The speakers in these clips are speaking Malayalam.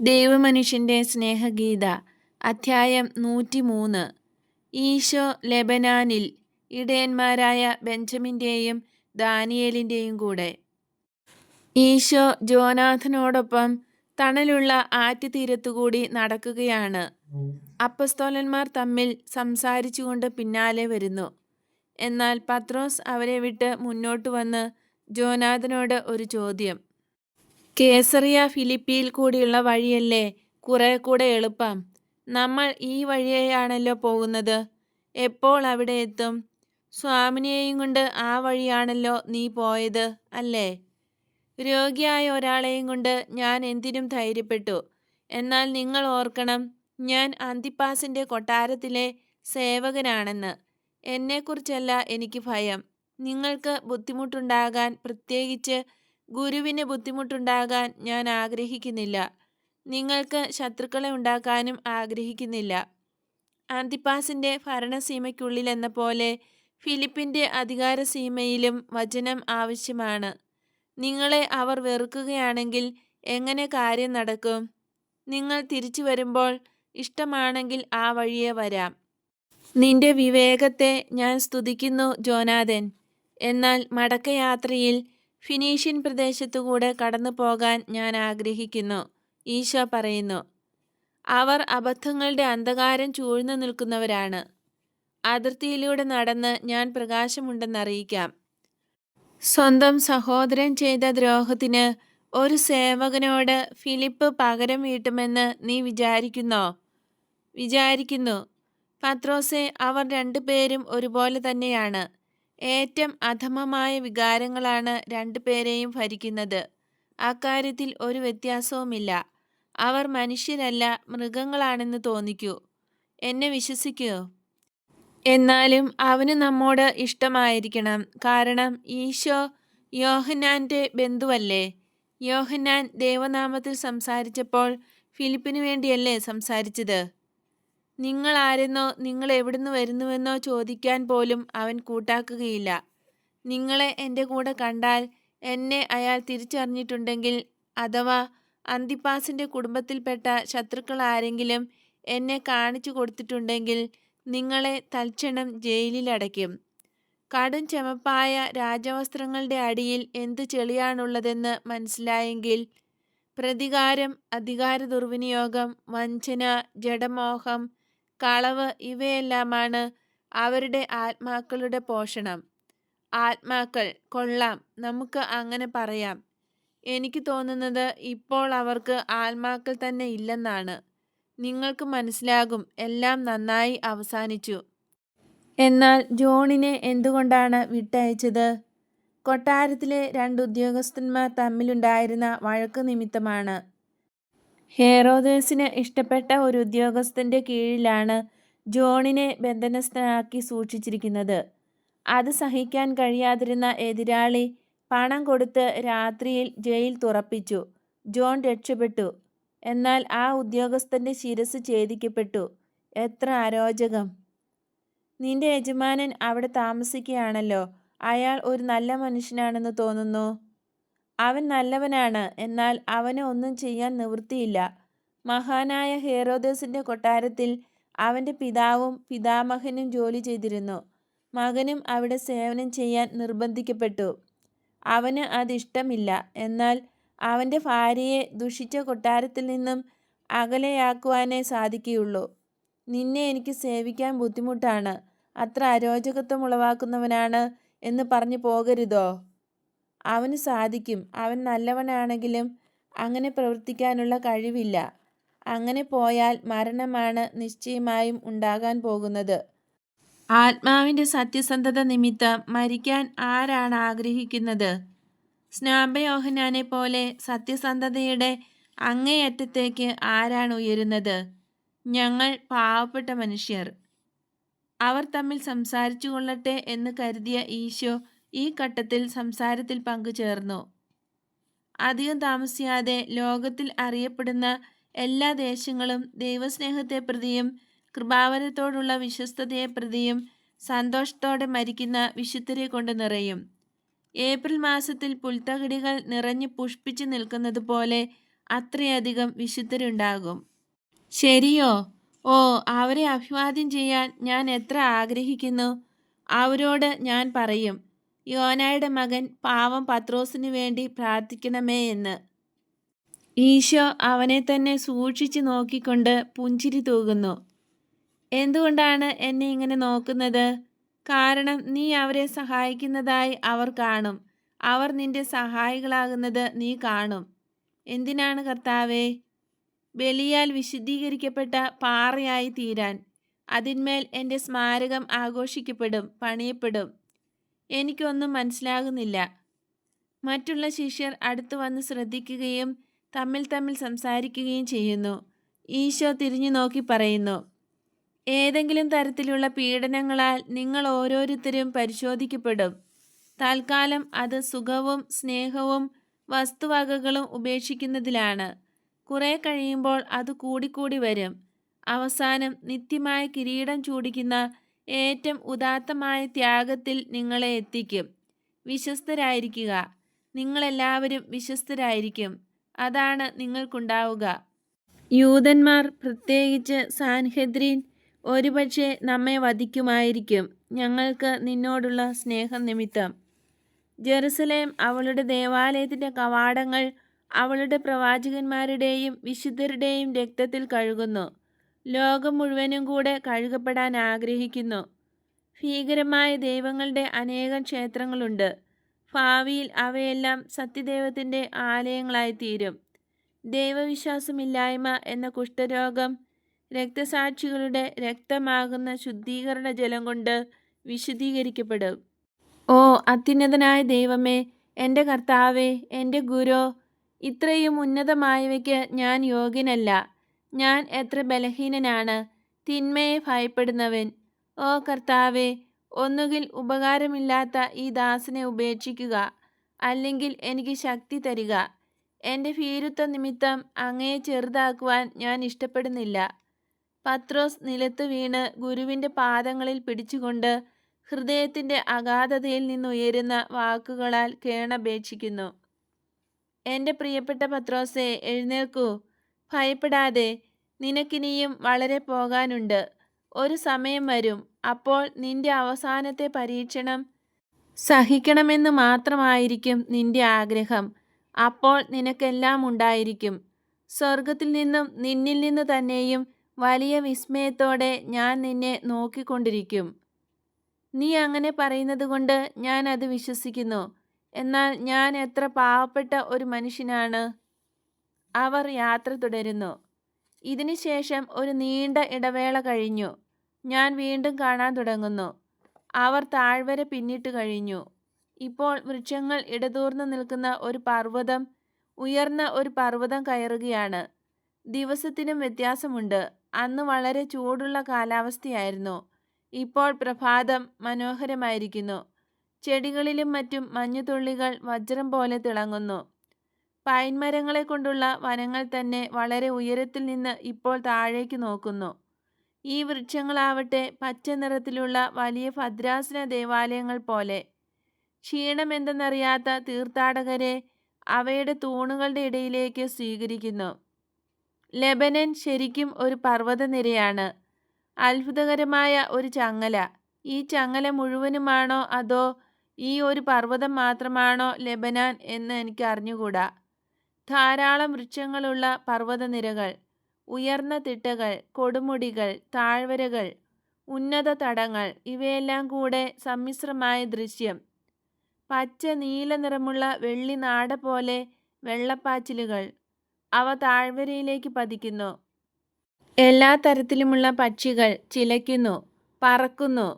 ദൈവമനുഷ്യന്റെ സ്നേഹഗീത അധ്യായം നൂറ്റിമൂന്ന്. ഈശോ ലെബനാനിൽ ഇടയന്മാരായ ബെഞ്ചമിന്റെയും ദാനിയേലിന്റെയും കൂടെ. ഈശോ ജോനാഥനോടൊപ്പം തണലുള്ള ആറ്റുതീരത്തുകൂടി നടക്കുകയാണ്. അപ്പസ്തോലന്മാർ തമ്മിൽ സംസാരിച്ചുകൊണ്ട് പിന്നാലെ വരുന്നു. എന്നാൽ പത്രോസ് അവരെ വിട്ട് മുന്നോട്ട് വന്ന് ജോനാഥനോട് ഒരു ചോദ്യം. കേസറിയ ഫിലിപ്പിയിൽ കൂടിയുള്ള വഴിയല്ലേ? കുറെ കൂടെ എളുപ്പം. നമ്മൾ ഈ വഴിയെയാണല്ലോ പോകുന്നത്. എപ്പോൾ അവിടെ എത്തും? സ്വാമിനിയെയും കൊണ്ട് ആ വഴിയാണല്ലോ നീ പോയത് അല്ലേ? രോഗിയായ ഒരാളെയും കൊണ്ട് ഞാൻ എന്തിനും ധൈര്യപ്പെട്ടു. എന്നാൽ നിങ്ങൾ ഓർക്കണം ഞാൻ അന്തിപ്പാസിന്റെ കൊട്ടാരത്തിലെ സേവകനാണെന്ന്. എന്നെക്കുറിച്ചല്ല എനിക്ക് ഭയം. നിങ്ങൾക്ക് ബുദ്ധിമുട്ടുണ്ടാകാൻ പ്രത്യേകിച്ച് ഗുരുവിന് ബുദ്ധിമുട്ടുണ്ടാകാൻ ഞാൻ ആഗ്രഹിക്കുന്നില്ല. നിങ്ങൾക്ക് ശത്രുക്കളെ ഉണ്ടാക്കാനും ആഗ്രഹിക്കുന്നില്ല. ആന്തിപ്പാസിന്റെ ഭരണസീമയ്ക്കുള്ളിലെന്ന പോലെ ഫിലിപ്പിന്റെ അധികാരസീമയിലും വചനം ആവശ്യമാണ്. നിങ്ങളെ അവർ വെറുക്കുകയാണെങ്കിൽ എങ്ങനെ കാര്യം നടക്കും? നിങ്ങൾ തിരിച്ചു വരുമ്പോൾ ഇഷ്ടമാണെങ്കിൽ ആ വഴിയെ വരാം. നിന്റെ വിവേകത്തെ ഞാൻ സ്തുതിക്കുന്നു ജോനാഥൻ. എന്നാൽ മടക്കയാത്രയിൽ ഫിനീഷ്യൻ പ്രദേശത്തുകൂടെ കടന്നു പോകാൻ ഞാൻ ആഗ്രഹിക്കുന്നു ഈശോ പറയുന്നു. അവർ അബദ്ധങ്ങളുടെ അന്ധകാരം ചൂഴ്ന്നു നിൽക്കുന്നവരാണ്. അതിർത്തിയിലൂടെ നടന്ന് ഞാൻ പ്രകാശമുണ്ടെന്നറിയിക്കാം സ്വന്തം സഹോദരൻ ചെയ്ത ദ്രോഹത്തിന് ഒരു സേവകനോട് ഫിലിപ്പ് പകരം വീട്ടുമെന്ന് നീ വിചാരിക്കുന്നോ? വിചാരിക്കുന്നു. പത്രോസെ അവർ രണ്ടുപേരും ഒരുപോലെ തന്നെയാണ്. ഏറ്റവും അധമമായ വികാരങ്ങളാണ് രണ്ടുപേരെയും ഭരിക്കുന്നത്. അക്കാര്യത്തിൽ ഒരു വ്യത്യാസവുമില്ല. അവർ മനുഷ്യരല്ല മൃഗങ്ങളാണെന്ന് തോന്നിക്കൂ. എന്നെ വിശ്വസിക്കൂ. എന്നാലും അവന് നമ്മോട് ഇഷ്ടമായിരിക്കണം. കാരണം ഈശോ യോഹന്നാന്റെ ബന്ധുവല്ലേ? യോഹന്നാൻ ദേവനാമത്തിൽ സംസാരിച്ചപ്പോൾ ഫിലിപ്പിനു വേണ്ടിയല്ലേ സംസാരിച്ചത്? നിങ്ങൾ ആരെന്നോ നിങ്ങൾ എവിടുന്ന് വരുന്നുവെന്നോ ചോദിക്കാൻ പോലും അവൻ കൂട്ടാക്കുകയില്ല. നിങ്ങളെ എന്റെ കൂടെ കണ്ടാൽ എന്നെ അയാൾ തിരിച്ചറിഞ്ഞിട്ടുണ്ടെങ്കിൽ അഥവാ അന്തിപ്പാസിന്റെ കുടുംബത്തിൽപ്പെട്ട ശത്രുക്കൾ ആരെങ്കിലും എന്നെ കാണിച്ചു കൊടുത്തിട്ടുണ്ടെങ്കിൽ നിങ്ങളെ തൽക്ഷണം ജയിലിലടയ്ക്കും. കടും ചെമപ്പായ രാജവസ്ത്രങ്ങളുടെ അടിയിൽ എന്ത് ചെളിയാണുള്ളതെന്ന് മനസ്സിലായെങ്കിൽ പ്രതികാരം അധികാര ദുർവിനിയോഗം വഞ്ചന ജഡമോഹം കളവ് ഇവയെല്ലാമാണ് അവരുടെ ആത്മാക്കളുടെ പോഷണം. ആത്മാക്കൾ കൊള്ളാം നമുക്ക് അങ്ങനെ പറയാം. എനിക്ക് തോന്നുന്നത് ഇപ്പോൾ അവർക്ക് ആത്മാക്കൾ തന്നെ ഇല്ലെന്നാണ്. നിങ്ങൾക്ക് മനസ്സിലാകും എല്ലാം നന്നായി അവസാനിച്ചു. എന്നാൽ ജോണിനെ എന്തുകൊണ്ടാണ് വിട്ടയച്ചത്? കൊട്ടാരത്തിലെ രണ്ട് ഉദ്യോഗസ്ഥന്മാർ തമ്മിലുണ്ടായിരുന്ന വഴക്ക് നിമിത്തമാണ്. ഹേറോദേസിന് ഇഷ്ടപ്പെട്ട ഒരു ഉദ്യോഗസ്ഥന്റെ കീഴിലാണ് ജോണിനെ ബന്ധനസ്ഥനാക്കി സൂക്ഷിച്ചിരിക്കുന്നത്. അത് സഹിക്കാൻ കഴിയാതിരുന്ന എതിരാളി പണം കൊടുത്ത് രാത്രിയിൽ ജയിൽ തുറപ്പിച്ചു. ജോൺ രക്ഷപ്പെട്ടു. എന്നാൽ ആ ഉദ്യോഗസ്ഥന്റെ ശിരസ് ഛേദിക്കപ്പെട്ടു. എത്ര അരോചകം. നിന്റെ യജമാനൻ അവിടെ താമസിക്കുകയാണല്ലോ. അയാൾ ഒരു നല്ല മനുഷ്യനാണെന്ന് തോന്നുന്നു. അവൻ നല്ലവനാണ് എന്നാൽ അവന് ഒന്നും ചെയ്യാൻ നിവൃത്തിയില്ല. മഹാനായ ഹേറോദേസിന്റെ കൊട്ടാരത്തിൽ അവന്റെ പിതാവും പിതാമഹനും ജോലി ചെയ്തിരുന്നു. മകനും അവിടെ സേവനം ചെയ്യാൻ നിർബന്ധിക്കപ്പെട്ടു. അവന് അതിഷ്ടമില്ല എന്നാൽ അവന്റെ ഭാര്യയെ ദുഷിച്ച കൊട്ടാരത്തിൽ നിന്നും അകലെയാക്കുവാനേ സാധിക്കുകയുള്ളൂ. നിന്നെ എനിക്ക് സേവിക്കാൻ ബുദ്ധിമുട്ടാണ് അത്ര അരോചകത്വം ഉളവാക്കുന്നവനാണ് എന്ന് പറഞ്ഞു പോകരുതോ? അവന് സാധിക്കും. അവൻ നല്ലവനാണെങ്കിലും അങ്ങനെ പ്രവർത്തിക്കാനുള്ള കഴിവില്ല. അങ്ങനെ പോയാൽ മരണമാണ് നിശ്ചയമായും ഉണ്ടാകാൻ പോകുന്നത്. ആത്മാവിന്റെ സത്യസന്ധത നിമിത്തം മരിക്കാൻ ആരാണ് ആഗ്രഹിക്കുന്നത്? സ്നാപയോഹനാനെ പോലെ സത്യസന്ധതയുടെ അങ്ങേയറ്റത്തേക്ക് ആരാണ് ഉയരുന്നത്? ഞങ്ങൾ പാവപ്പെട്ട മനുഷ്യർ. അവർ തമ്മിൽ സംസാരിച്ചു കൊള്ളട്ടെ എന്ന് കരുതിയ ഈശോ ഈ ഘട്ടത്തിൽ സംസാരത്തിൽ പങ്കുചേർന്നു. അധികം താമസിയാതെ ലോകത്തിൽ അറിയപ്പെടുന്ന എല്ലാ ദേശങ്ങളും ദൈവസ്നേഹത്തെ പ്രതിയും കൃപാവരത്തോടുള്ള വിശ്വസ്തതയെ പ്രതിയും സന്തോഷത്തോടെ മരിക്കുന്ന വിശുദ്ധരെ കൊണ്ട് നിറയും. ഏപ്രിൽ മാസത്തിൽ പുൽത്തകിടികൾ നിറഞ്ഞു പുഷ്പിച്ചു നിൽക്കുന്നത് പോലെ അത്രയധികം വിശുദ്ധരുണ്ടാകും. ശരിയോ? ഓ അവരെ അഭിവാദ്യം ചെയ്യാൻ ഞാൻ എത്ര ആഗ്രഹിക്കുന്നു? അവരോട് ഞാൻ പറയും. യോനായുടെ മകൻ പാവം പത്രോസിനു വേണ്ടി പ്രാർത്ഥിക്കണമേ എന്ന്. ഈശോ അവനെ തന്നെ സൂക്ഷിച്ചു നോക്കിക്കൊണ്ട് പുഞ്ചിരി തൂകുന്നു. എന്തുകൊണ്ടാണ് എന്നെ ഇങ്ങനെ നോക്കുന്നത്? കാരണം നീ അവരെ സഹായിക്കുന്നതായി അവർ കാണും. അവർ നിന്റെ സഹായികളാകുന്നത് നീ കാണും. എന്തിനാണ് കർത്താവേ? ബലിയാൽ വിശുദ്ധീകരിക്കപ്പെട്ട പാറയായി തീരാൻ. അതിന്മേൽ എന്റെ സ്മാരകം ആഘോഷിക്കപ്പെടും പണിയപ്പെടും. എനിക്കൊന്നും മനസ്സിലാകുന്നില്ല. മറ്റുള്ള ശിഷ്യർ അടുത്തു വന്ന് ശ്രദ്ധിക്കുകയും തമ്മിൽ തമ്മിൽ സംസാരിക്കുകയും ചെയ്യുന്നു. ഈശോ തിരിഞ്ഞു നോക്കി പറയുന്നു ഏതെങ്കിലും തരത്തിലുള്ള പീഡനങ്ങളാൽ നിങ്ങൾ ഓരോരുത്തരും പരിശോധിക്കപ്പെടും. തൽക്കാലം അത് സുഖവും സ്നേഹവും വസ്തുവകകളും ഉപേക്ഷിക്കുന്നതിലാണ്. കുറേ കഴിയുമ്പോൾ അത് കൂടിക്കൂടി വരും. അവസാനം നിത്യമായ കിരീടം ചൂടിക്കുന്ന ഏറ്റവും ഉദാത്തമായ ത്യാഗത്തിൽ നിങ്ങളെ എത്തിക്കും. വിശ്വസ്തരായിരിക്കുക. നിങ്ങളെല്ലാവരും വിശ്വസ്തരായിരിക്കും. അതാണ് നിങ്ങൾക്കുണ്ടാവുക. യൂതന്മാർ പ്രത്യേകിച്ച് സാൻഹെദ്രീൻ ഒരുപക്ഷെ നമ്മെ വധിക്കുമായിരിക്കും. ഞങ്ങൾക്ക് നിന്നോടുള്ള സ്നേഹം നിമിത്തം. ജെറുസലേം അവളുടെ ദേവാലയത്തിന്റെ കവാടങ്ങൾ അവളുടെ പ്രവാചകന്മാരുടെയും വിശുദ്ധരുടെയും രക്തത്തിൽ കഴുകുന്നു. ലോകം മുഴുവനും കൂടെ കഴുകപ്പെടാൻ ആഗ്രഹിക്കുന്നു. ഭീകരമായ ദൈവങ്ങളുടെ അനേകം ക്ഷേത്രങ്ങളുണ്ട്. ഭാവിയിൽ അവയെല്ലാം സത്യദൈവത്തിന്റെ ആലയങ്ങളായിത്തീരും. ദൈവവിശ്വാസമില്ലായ്മ എന്ന കുഷ്ഠരോഗം രക്തസാക്ഷികളുടെ രക്തമാകുന്ന ശുദ്ധീകരണ ജലം കൊണ്ട് വിശുദ്ധീകരിക്കപ്പെടും. ഓ അത്യുന്നതനായ ദൈവമേ എന്റെ കർത്താവേ എന്റെ ഗുരു ഇത്രയും ഉന്നതമായവയ്ക്ക് ഞാൻ യോഗ്യനല്ല. ഞാൻ എത്ര ബലഹീനനാണ് തിന്മയെ ഭയപ്പെടുന്നവൻ. ഓ കർത്താവെ ഒന്നുകിൽ ഉപകാരമില്ലാത്ത ഈ ദാസനെ ഉപേക്ഷിക്കുക അല്ലെങ്കിൽ എനിക്ക് ശക്തി തരിക. എന്റെ ഭീരുത്വ നിമിത്തം അങ്ങയെ ചെറുതാക്കുവാൻ ഞാൻ ഇഷ്ടപ്പെടുന്നില്ല. പത്രോസ് നിലത്ത് വീണ് ഗുരുവിന്റെ പാദങ്ങളിൽ പിടിച്ചുകൊണ്ട് ഹൃദയത്തിന്റെ അഗാധതയിൽ നിന്നുയരുന്ന വാക്കുകളാൽ കേണപേക്ഷിക്കുന്നു. എന്റെ പ്രിയപ്പെട്ട പത്രോസെ എഴുന്നേൽക്കൂ. ഭയപ്പെടാതെ നിനക്കിനിയും വളരെ പോകാനുണ്ട്. ഒരു സമയം വരും. അപ്പോൾ നിന്റെ അവസാനത്തെ പരീക്ഷണം സഹിക്കണമെന്ന് മാത്രമായിരിക്കും നിന്റെ ആഗ്രഹം. അപ്പോൾ നിനക്കെല്ലാം ഉണ്ടായിരിക്കും. സ്വർഗത്തിൽ നിന്നും നിന്നിൽ നിന്ന് തന്നെയും വലിയ വിസ്മയത്തോടെ ഞാൻ നിന്നെ നോക്കിക്കൊണ്ടിരിക്കും. നീ അങ്ങനെ പറയുന്നത് കൊണ്ട് ഞാൻ അത് വിശ്വസിക്കുന്നു. എന്നാൽ ഞാൻ എത്ര പാവപ്പെട്ട ഒരു മനുഷ്യനാണ്. അവർ യാത്ര തുടരുന്നു. ഇതിനുശേഷം ഒരു നീണ്ട ഇടവേള കഴിഞ്ഞു. ഞാൻ വീണ്ടും കാണാൻ തുടങ്ങുന്നു. അവർ താഴ്വര പിന്നിട്ട് കഴിഞ്ഞു. ഇപ്പോൾ വൃക്ഷങ്ങൾ ഇടതൂർന്നു നിൽക്കുന്ന ഒരു പർവതം ഉയർന്ന ഒരു പർവതം കയറുകയാണ്. ദിവസത്തിനും വ്യത്യാസമുണ്ട്. അന്ന് വളരെ ചൂടുള്ള കാലാവസ്ഥയായിരുന്നു. ഇപ്പോൾ പ്രഭാതം മനോഹരമായിരിക്കുന്നു. ചെടികളിലും മറ്റും മഞ്ഞുതുള്ളികൾ വജ്രം പോലെ തിളങ്ങുന്നു. പൈൻമരങ്ങളെ കൊണ്ടുള്ള വനങ്ങൾ തന്നെ വളരെ ഉയരത്തിൽ നിന്ന് ഇപ്പോൾ താഴേക്ക് നോക്കുന്നു. ഈ വൃക്ഷങ്ങളാവട്ടെ പച്ച നിറത്തിലുള്ള വലിയ ഭദ്രാസന ദേവാലയങ്ങൾ പോലെ. ക്ഷീണമെന്തെന്നറിയാത്ത തീർത്ഥാടകരെ അവയുടെ തൂണുകളുടെ ഇടയിലേക്ക് സ്വീകരിക്കുന്നു. ലെബനൻ ശരിക്കും ഒരു പർവതനിരയാണ്. അത്ഭുതകരമായ ഒരു ചങ്ങല. ഈ ചങ്ങല മുഴുവനുമാണോ അതോ ഈ ഒരു പർവതം മാത്രമാണോ ലെബനാൻ എന്ന് എനിക്ക് അറിഞ്ഞുകൂടാ. ധാരാളം വൃക്ഷങ്ങളുള്ള പർവതനിരകൾ ഉയർന്ന തിട്ടകൾ കൊടുമുടികൾ താഴ്വരകൾ ഉന്നത തടങ്ങൾ ഇവയെല്ലാം കൂടെ സമ്മിശ്രമായ ദൃശ്യം. പച്ച നീല നിറമുള്ള വെള്ളി നാട പോലെ വെള്ളപ്പാച്ചിലുകൾ അവ താഴ്വരയിലേക്ക് പതിക്കുന്നു. എല്ലാ തരത്തിലുമുള്ള പക്ഷികൾ ചിലയ്ക്കുന്നു പറക്കുന്നു.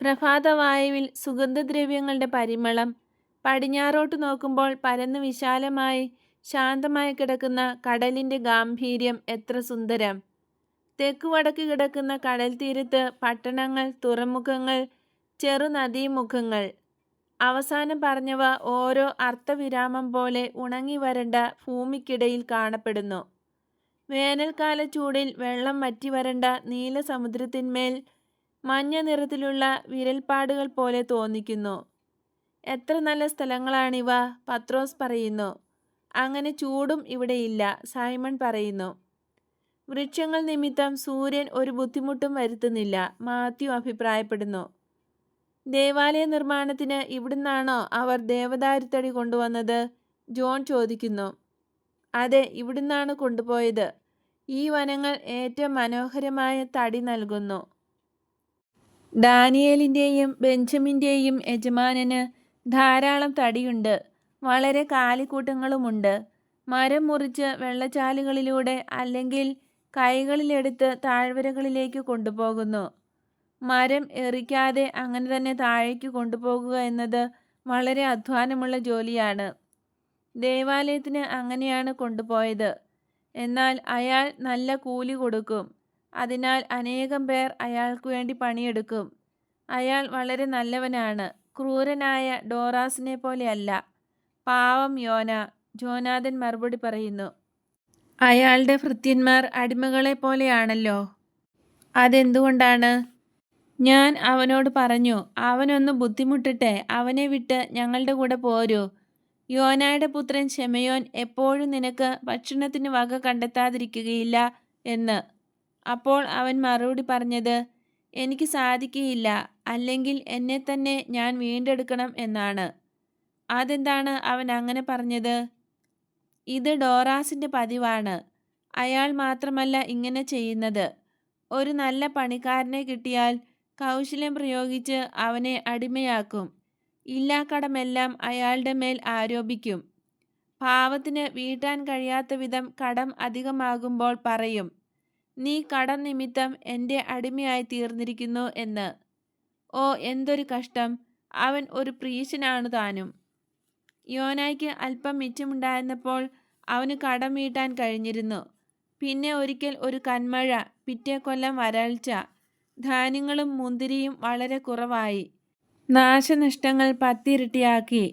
പ്രഭാതവായുവിൽ സുഗന്ധദ്രവ്യങ്ങളുടെ പരിമളം പടിഞ്ഞാറോട്ട് നോക്കുമ്പോൾ പരന്ന് വിശാലമായി ശാന്തമായി കിടക്കുന്ന കടലിന്റെ ഗാംഭീര്യം എത്ര സുന്ദരം. തെക്ക് വടക്ക് കിടക്കുന്ന കടൽ തീരത്ത് പട്ടണങ്ങൾ തുറമുഖങ്ങൾ ചെറുനദീമുഖങ്ങൾ അവസാനം പറഞ്ഞവ ഓരോ അർത്ഥവിരാമം പോലെ ഉണങ്ങി വരണ്ട ഭൂമിക്കിടയിൽ കാണപ്പെടുന്നു. വേനൽക്കാല ചൂടിൽ വെള്ളം വറ്റി വരണ്ട നീല സമുദ്രത്തിന്മേൽ മഞ്ഞ നിറത്തിലുള്ള വിരൽപ്പാടുകൾ പോലെ തോന്നിക്കുന്നു. എത്ര നല്ല സ്ഥലങ്ങളാണിവ പത്രോസ് പറയുന്നു. അങ്ങനെ ചൂടും ഇവിടെയില്ല സൈമൺ പറയുന്നു. വൃക്ഷങ്ങൾ നിമിത്തം സൂര്യൻ ഒരു ബുദ്ധിമുട്ടും വരുത്തുന്നില്ല മാത്യു അഭിപ്രായപ്പെടുന്നു. ദേവാലയ നിർമ്മാണത്തിന് ഇവിടുന്നാണോ അവർ ദേവദാരുത്തടി കൊണ്ടുവന്നത്? ജോൺ ചോദിക്കുന്നു. അതെ ഇവിടുന്നാണ് കൊണ്ടുപോയത്. ഈ വനങ്ങൾ ഏറ്റവും മനോഹരമായ തടി നൽകുന്നു. ഡാനിയേലിന്റെയും ബെഞ്ചമിന്റെയും യജമാനന് ധാരാളം തടിയുണ്ട്. വളരെ കാലിക്കൂട്ടങ്ങളുമുണ്ട്. മരം മുറിച്ച് വെള്ളച്ചാലുകളിലൂടെ അല്ലെങ്കിൽ കൈകളിലെടുത്ത് താഴ്വരകളിലേക്ക് കൊണ്ടുപോകുന്നു. മരം എറിക്കാതെ അങ്ങനെ തന്നെ താഴേക്ക് കൊണ്ടുപോകുക എന്നത് വളരെ അധ്വാനമുള്ള ജോലിയാണ്. ദേവാലയത്തിന് അങ്ങനെയാണ് കൊണ്ടുപോയത്. എന്നാൽ അയാൾ നല്ല കൂലി കൊടുക്കും. അതിനാൽ അനേകം പേർ അയാൾക്ക് വേണ്ടി പണിയെടുക്കും. അയാൾ വളരെ നല്ലവനാണ്. ക്രൂരനായ ഡോറാസിനെ പോലെയല്ല പാവം യോന ജോനാഥൻ മറുപടി പറയുന്നു. അയാളുടെ ഭൃത്യന്മാർ അടിമകളെ പോലെയാണല്ലോ. അതെന്തുകൊണ്ടാണ്? ഞാൻ അവനോട് പറഞ്ഞു അവനൊന്ന് ബുദ്ധിമുട്ടിട്ടെ അവനെ വിട്ട് ഞങ്ങളുടെ കൂടെ പോരൂ. യോനായുടെ പുത്രൻ ഷെമയോൻ എപ്പോഴും നിനക്ക് ഭക്ഷണത്തിന് വക കണ്ടെത്താതിരിക്കുകയില്ല എന്ന്. അപ്പോൾ അവൻ മറുപടി പറഞ്ഞത് എനിക്ക് സാധിക്കുകയില്ല അല്ലെങ്കിൽ എന്നെ തന്നെ ഞാൻ വീണ്ടെടുക്കണം എന്നാണ്. അതെന്താണ് അവൻ അങ്ങനെ പറഞ്ഞത്? ഇത് ഡോറാസിന്റെ പതിവാണ്. അയാൾ മാത്രമല്ല ഇങ്ങനെ ചെയ്യുന്നത്. ഒരു നല്ല പണിക്കാരനെ കിട്ടിയാൽ കൗശലം പ്രയോഗിച്ച് അവനെ അടിമയാക്കും. ഇല്ലാക്കടമെല്ലാം അയാളുടെ മേൽ ആരോപിക്കും. പാവത്തിന് വീട്ടാൻ കഴിയാത്ത വിധം കടം അധികമാകുമ്പോൾ പറയും നീ കടം നിമിത്തം എന്റെ അടിമയായി തീർന്നിരിക്കുന്നു എന്ന്. ഓ എന്തൊരു കഷ്ടം. അവൻ ഒരു പ്രീശനാണ് താനും. യോനായ്ക്ക് അല്പം മിച്ചമുണ്ടായിരുന്നപ്പോൾ അവന് കടം വീട്ടാൻ കഴിഞ്ഞിരുന്നു. പിന്നെ ഒരിക്കൽ ഒരു കന്മഴ പിറ്റേ കൊല്ലം വരൾച്ച ധാന്യങ്ങളും മുന്തിരിയും വളരെ കുറവായി. നാശനഷ്ടങ്ങൾ പത്തിരട്ടിയാക്കി.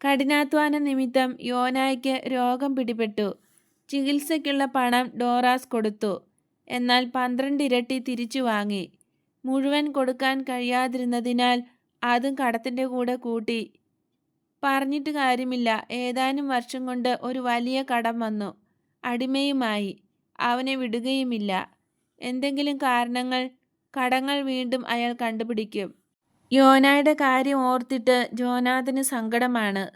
കഠിനാധ്വാന നിമിത്തം യോനായ്ക്ക് രോഗം പിടിപെട്ടു. ചികിത്സയ്ക്കുള്ള പണം ഡോറാസ് കൊടുത്തു. എന്നാൽ പന്ത്രണ്ട് ഇരട്ടി തിരിച്ചു വാങ്ങി. മുഴുവൻ കൊടുക്കാൻ കഴിയാതിരുന്നതിനാൽ അതും കടത്തിന്റെ കൂടെ കൂട്ടി. പറഞ്ഞിട്ട് കാര്യമില്ല. ഏതാനും വർഷം കൊണ്ട് ഒരു വലിയ കടം വന്നു. അടിമയുമായി. അവനെ വിടുകയുമില്ല. എന്തെങ്കിലും കാരണങ്ങൾ കടങ്ങൾ വീണ്ടും അയാൾ കണ്ടുപിടിക്കും. യോനായുടെ കാര്യം ഓർത്തിട്ട് ജോനാഥന് സങ്കടമാണ്.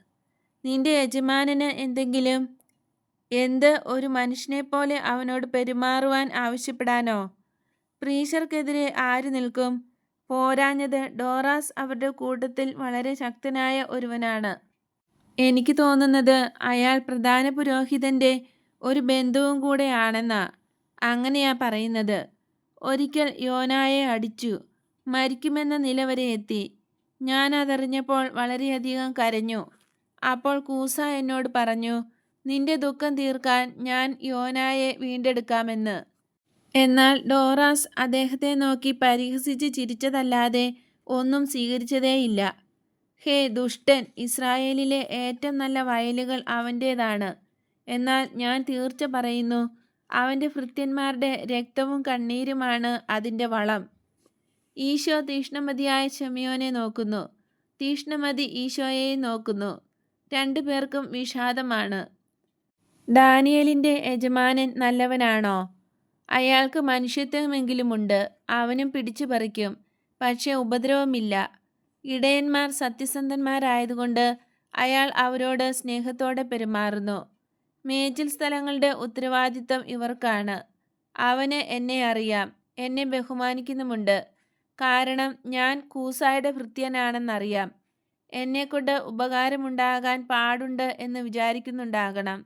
നിന്റെ യജമാനന് എന്തെങ്കിലും? എന്ത് ഒരു മനുഷ്യനെപ്പോലെ അവനോട് പെരുമാറുവാൻ ആവശ്യപ്പെടാനോ? പ്രീശർക്കെതിരെ ആര് നിൽക്കും? പോരാഞ്ഞത് ഡോറാസ് അവരുടെ കൂട്ടത്തിൽ വളരെ ശക്തനായ ഒരുവനാണ്. എനിക്ക് തോന്നുന്നത് അയാൾ പ്രധാന പുരോഹിതന്റെ ഒരു ബന്ധുവും കൂടെയാണെന്നാ അങ്ങനെയാ പറയുന്നത്. ഒരിക്കൽ യോനായെ അടിച്ചു. മരിക്കുമെന്ന നില വരെ എത്തി. ഞാൻ അതറിഞ്ഞപ്പോൾ വളരെയധികം കരഞ്ഞു. അപ്പോൾ കൂസ എന്നോട് പറഞ്ഞു നിന്റെ ദുഃഖം തീർക്കാൻ ഞാൻ യോനായെ വീണ്ടെടുക്കാമെന്ന്. എന്നാൽ ഡോറാസ് അദ്ദേഹത്തെ നോക്കി പരിഹസിച്ച് ചിരിച്ചതല്ലാതെ ഒന്നും സ്വീകരിച്ചതേയില്ല. ഹേ ദുഷ്ടൻ ഇസ്രായേലിലെ ഏറ്റവും നല്ല വയലുകൾ അവന്റേതാണ് എന്നാൽ ഞാൻ തീർച്ച പറയുന്നു അവന്റെ ഭൃത്യന്മാരുടെ രക്തവും കണ്ണീരുമാണ് അതിന്റെ വളം. ഈശോ തീഷ്ണമതിയായ ക്ഷമയോനെ നോക്കുന്നു. തീഷ്ണമതി ഈശോയെയും നോക്കുന്നു. രണ്ടു പേർക്കും വിഷാദമാണ്. ഡാനിയലിന്റെ യജമാനൻ നല്ലവനാണോ? അയാൾക്ക് മനുഷ്യത്വമെങ്കിലുമുണ്ട്. അവനും പിടിച്ചു പറിക്കും. പക്ഷേ ഉപദ്രവമില്ല. ഇടയന്മാർ സത്യസന്ധന്മാരായതുകൊണ്ട് അയാൾ അവരോട് സ്നേഹത്തോടെ പെരുമാറുന്നു. മേച്ചിൽ സ്ഥലങ്ങളുടെ ഉത്തരവാദിത്തം ഇവർക്കാണ്. അവന് എന്നെ അറിയാം. എന്നെ ബഹുമാനിക്കുന്നുമുണ്ട്. കാരണം ഞാൻ കൂസായുടെ ഭൃത്യനാണെന്നറിയാം. എന്നെക്കൊണ്ട് ഉപകാരമുണ്ടാകാൻ പാടുണ്ട് എന്ന് വിചാരിക്കുന്നുണ്ടാകണം.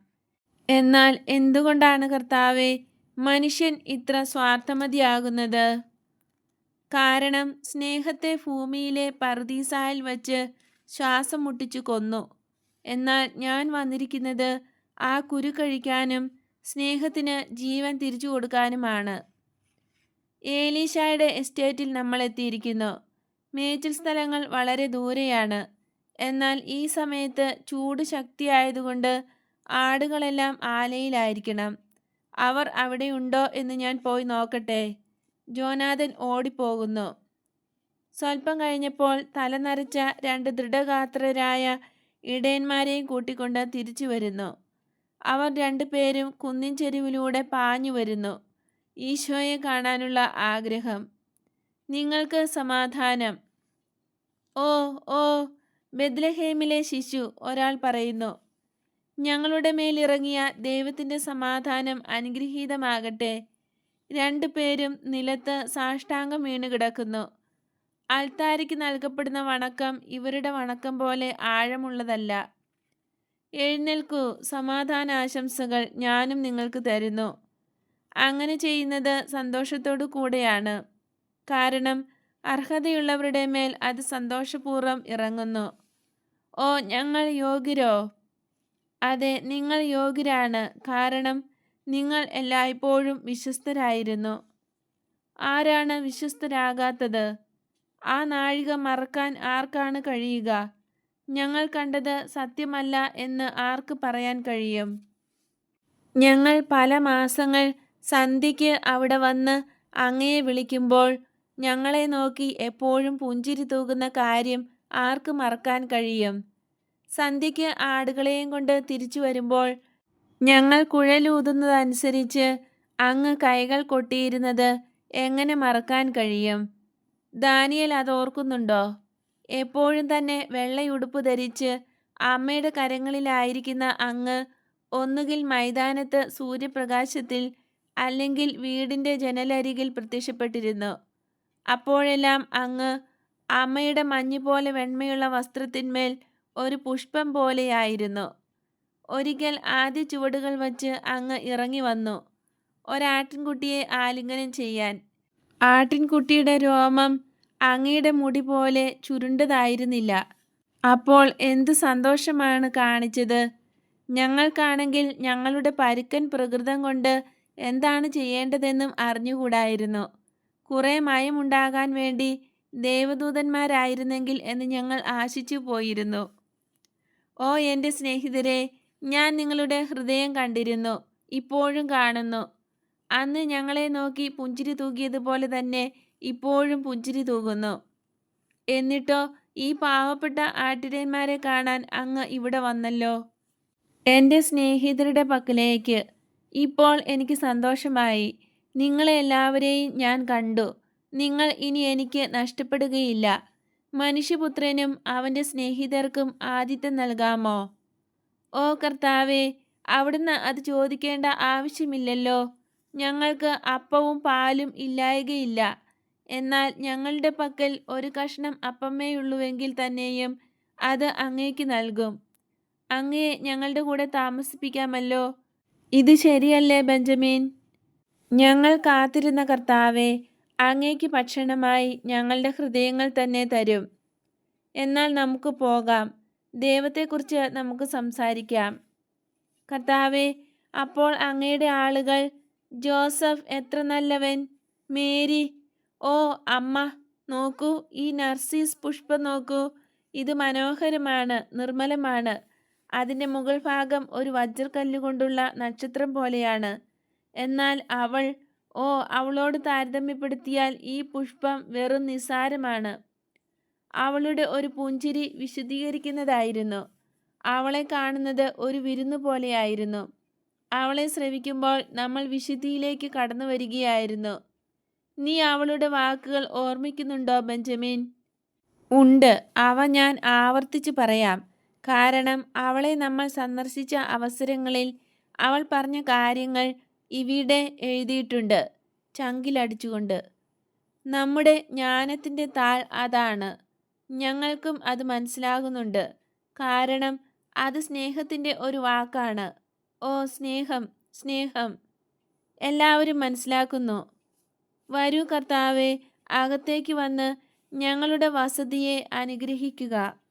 എന്നാൽ എന്തുകൊണ്ടാണ് കർത്താവെ മനുഷ്യൻ ഇത്ര സ്വാർത്ഥമതിയാകുന്നത്? കാരണം സ്നേഹത്തെ ഭൂമിയിലെ പർദീസായിൽ വച്ച് ശ്വാസം മുട്ടിച്ചു കൊന്നു. എന്നാൽ ഞാൻ വന്നിരിക്കുന്നത് ആ കുരു കഴിക്കാനും സ്നേഹത്തിന് ജീവൻ തിരിച്ചു കൊടുക്കാനുമാണ്. ഏലീഷായുടെ എസ്റ്റേറ്റിൽ നമ്മൾ എത്തിയിരിക്കുന്നു. മേച്ചിൽ സ്ഥലങ്ങൾ വളരെ ദൂരെയാണ്. എന്നാൽ ഈ സമയത്ത് ചൂട് ശക്തിയായതുകൊണ്ട് ആടുകളെല്ലാം ആലയിലായിരിക്കണം. അവർ അവിടെയുണ്ടോ എന്ന് ഞാൻ പോയി നോക്കട്ടെ. ജോനാഥൻ ഓടിപ്പോകുന്നു. സ്വല്പം കഴിഞ്ഞപ്പോൾ തലനരച്ച രണ്ട് ദൃഢഗാത്രരായ ഇടയന്മാരെയും കൂട്ടിക്കൊണ്ട് തിരിച്ചു വരുന്നു. അവർ രണ്ടുപേരും കുന്നിൻ ചെരുവിലൂടെ പാഞ്ഞു വരുന്നു. ഈശോയെ കാണാനുള്ള ആഗ്രഹം. നിങ്ങൾക്ക് സമാധാനം. ഓ ഓ ബെദ്ലഹേമിലെ ശിശു ഒരാൾ പറയുന്നു. ഞങ്ങളുടെ മേലിറങ്ങിയ ദൈവത്തിന്റെ സമാധാനം അനുഗ്രഹീതമാകട്ടെ. രണ്ടു പേരും നിലത്ത് സാഷ്ടാംഗം വീണ് കിടക്കുന്നു അൽത്താരയ്ക്ക് നൽകപ്പെടുന്ന വണക്കം ഇവരുടെ വണക്കം പോലെ ആഴമുള്ളതല്ല. എഴുന്നേൽക്കൂ സമാധാന ആശംസകൾ ഞാനും നിങ്ങൾക്ക് തരുന്നു. അങ്ങനെ ചെയ്യുന്നത് സന്തോഷത്തോടു കൂടെയാണ്. കാരണം അർഹതയുള്ളവരുടെ മേൽ അത് സന്തോഷപൂർവം ഇറങ്ങുന്നു. ഓ ഞങ്ങൾ യോഗ്യരോ? അതെ നിങ്ങൾ യോഗ്യരാണ്. കാരണം നിങ്ങൾ എല്ലായ്പ്പോഴും വിശ്വസ്തരായിരുന്നു. ആരാണ് വിശ്വസ്തരാകാത്തത്? ആ നാഴിക മറക്കാൻ ആർക്കാണ് കഴിയുക? ഞങ്ങൾ കണ്ടത് സത്യമല്ല എന്ന് ആർക്ക് പറയാൻ കഴിയും? ഞങ്ങൾ പല മാസങ്ങൾ സന്ധ്യയ്ക്ക് അവിടെ വന്ന് അങ്ങയെ വിളിക്കുമ്പോൾ ഞങ്ങളെ നോക്കി എപ്പോഴും പുഞ്ചിരി തൂകുന്ന കാര്യം ആർക്ക് മറക്കാൻ കഴിയും? സന്ധ്യയ്ക്ക് ആടുകളെയും കൊണ്ട് തിരിച്ചു വരുമ്പോൾ ഞങ്ങൾ കുഴലൂതുന്നതനുസരിച്ച് അങ്ങ് കൈകൾ കൊട്ടിയിരുന്നത് എങ്ങനെ മറക്കാൻ കഴിയും? ദാനിയൽ അത് ഓർക്കുന്നുണ്ടോ? എപ്പോഴും തന്നെ വെള്ളയുടുപ്പ് ധരിച്ച് അമ്മയുടെ കരങ്ങളിലായിരിക്കുന്ന അങ്ങ് ഒന്നുകിൽ മൈതാനത്ത് സൂര്യപ്രകാശത്തിൽ അല്ലെങ്കിൽ വീടിന്റെ ജനലരികിൽ പ്രത്യക്ഷപ്പെട്ടിരുന്നു. അപ്പോഴെല്ലാം അങ്ങ് അമ്മയുടെ മഞ്ഞുപോലെ വെണ്മയുള്ള വസ്ത്രത്തിന്മേൽ ഒരു പുഷ്പം പോലെയായിരുന്നു. ഒരിക്കൽ ആദ്യ ചുവടുകൾ വച്ച് അങ്ങ് ഇറങ്ങി വന്നു. ഒരാട്ടിൻകുട്ടിയെ ആലിംഗനം ചെയ്യാൻ. ആട്ടിൻകുട്ടിയുടെ രോമം അങ്ങയുടെ മുടി പോലെ ചുരുണ്ടതായിരുന്നില്ല. അപ്പോൾ എന്ത് സന്തോഷമാണ് കാണിച്ചത്? ഞങ്ങൾക്കാണെങ്കിൽ ഞങ്ങളുടെ പരുക്കൻ പ്രകൃതം കൊണ്ട് എന്താണ് ചെയ്യേണ്ടതെന്നും അറിഞ്ഞുകൂടായിരുന്നു. കുറേ മയമുണ്ടാകാൻ വേണ്ടി ദേവദൂതന്മാരായിരുന്നെങ്കിൽ എന്ന് ഞങ്ങൾ ആശിച്ചു പോയിരുന്നു. ഓ എന്റെ സ്നേഹിതരെ ഞാൻ നിങ്ങളുടെ ഹൃദയം കണ്ടിരുന്നു ഇപ്പോഴും കാണുന്നു. അന്ന് ഞങ്ങളെ നോക്കി പുഞ്ചിരി തൂകിയതുപോലെ തന്നെ ഇപ്പോഴും പുഞ്ചിരി തൂകുന്നു. എന്നിട്ടോ ഈ പാവപ്പെട്ട ആട്ടിടയന്മാരെ കാണാൻ അങ്ങ് ഇവിടെ വന്നല്ലോ. എന്റെ സ്നേഹിതരുടെ പക്കലേക്ക്. ഇപ്പോൾ എനിക്ക് സന്തോഷമായി. നിങ്ങളെ എല്ലാവരെയും ഞാൻ കണ്ടു. നിങ്ങൾ ഇനി എനിക്ക് നഷ്ടപ്പെടുകയില്ല. മനുഷ്യപുത്രനും അവന്റെ സ്നേഹിതർക്കും ആതിഥ്യം നൽകാമോ? ഓ കർത്താവേ അവിടുന്ന് അത് ചോദിക്കേണ്ട ആവശ്യമില്ലല്ലോ. ഞങ്ങൾക്ക് അപ്പവും പാലും ഇല്ലായകയില്ല. എന്നാൽ ഞങ്ങളുടെ പക്കൽ ഒരു കഷ്ണം അപ്പമേയുള്ളൂവെങ്കിൽ തന്നെയും അത് അങ്ങേക്ക് നൽകും. അങ്ങയെ ഞങ്ങളുടെ കൂടെ താമസിപ്പിക്കാമല്ലോ. ഇത് ശരിയല്ലേ ബെഞ്ചമിൻ? ഞങ്ങൾ കാത്തിരുന്ന കർത്താവെ അങ്ങേക്ക് ഭക്ഷണമായി ഞങ്ങളുടെ ഹൃദയങ്ങൾ തന്നെ തരും. എന്നാൽ നമുക്ക് പോകാം. ദൈവത്തെക്കുറിച്ച് നമുക്ക് സംസാരിക്കാം. കർത്താവെ അപ്പോൾ അങ്ങയുടെ ആളുകൾ ജോസഫ് എത്ര നല്ലവൻ? മേരി ഓ അമ്മ നോക്കൂ ഈ നർസീസ് പുഷ്പം നോക്കൂ. ഇത് മനോഹരമാണ് നിർമ്മലമാണ്. അതിന്റെ മുകൾ ഭാഗം ഒരു വജ്രക്കല്ലുകൊണ്ടുള്ള നക്ഷത്രം പോലെയാണ്. എന്നാൽ അവൾ ഓ അവളോട് താരതമ്യപ്പെടുത്തിയാൽ ഈ പുഷ്പം വെറും നിസാരമാണ് അവളുടെ ഒരു പുഞ്ചിരി വിശദീകരിക്കുന്നതായിരുന്നു അവളെ കാണുന്നത് ഒരു വിരുന്നു പോലെയായിരുന്നു. അവളെ ശ്രവിക്കുമ്പോൾ നമ്മൾ വിശുദ്ധിയിലേക്ക് കടന്നു വരികയായിരുന്നു. നീ അവളുടെ വാക്കുകൾ ഓർമ്മിക്കുന്നുണ്ടോ ബെഞ്ചമിൻ? ഉണ്ട്. അവ ഞാൻ ആവർത്തിച്ച് പറയാം. കാരണം അവളെ നമ്മൾ സന്ദർശിച്ച അവസരങ്ങളിൽ അവൾ പറഞ്ഞ കാര്യങ്ങൾ ഇവിടെ എഴുതിയിട്ടുണ്ട്. ചങ്കിലടിച്ചുകൊണ്ട് നമ്മുടെ ജ്ഞാനത്തിന്റെ താൾ അതാണ്. ഞങ്ങൾക്കും അത് മനസ്സിലാകുന്നുണ്ട്. കാരണം അത് സ്നേഹത്തിന്റെ ഒരു വാക്കാണ്. ഓ സ്നേഹം സ്നേഹം. എല്ലാവരും മനസ്സിലാക്കുന്നു. വരൂ കർത്താവെ അകത്തേക്ക് വന്ന് ഞങ്ങളുടെ വസതിയെ അനുഗ്രഹിക്കുക.